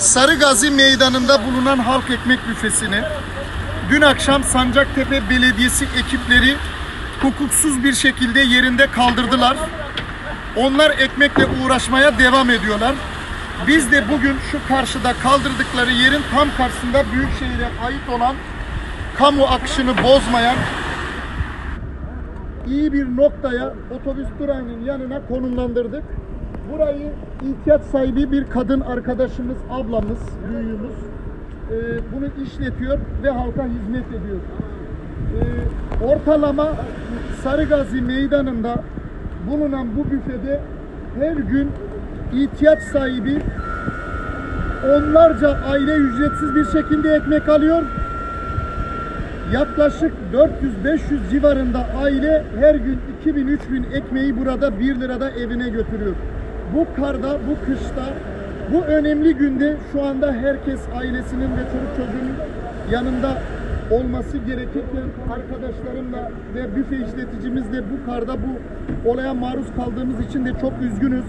Sarıgazi Meydanı'nda bulunan halk ekmek büfesini dün akşam Sancaktepe Belediyesi ekipleri hukuksuz bir şekilde yerinde kaldırdılar. Onlar ekmekle uğraşmaya devam ediyorlar. Biz de bugün şu karşıda kaldırdıkları yerin tam karşısında Büyükşehir'e ait olan kamu akışını bozmayan iyi bir noktaya otobüs durağının yanına konumlandırdık. Burayı ihtiyaç sahibi bir kadın arkadaşımız, ablamız, büyüğümüz e, bunu işletiyor ve halka hizmet ediyor. E, ortalama Sarıgazi Meydanı'nda bulunan bu büfede her gün ihtiyaç sahibi onlarca aile ücretsiz bir şekilde ekmek alıyor Yaklaşık 400-500 civarında aile her gün 2000-3000 ekmeği burada 1 lirada evine götürüyor. Bu karda, bu kışta, bu önemli günde şu anda herkes ailesinin ve çocuk çocuğunun yanında olması gerekirken arkadaşlarımla ve büfe işleticimizle bu karda bu olaya maruz kaldığımız için de çok üzgünüz.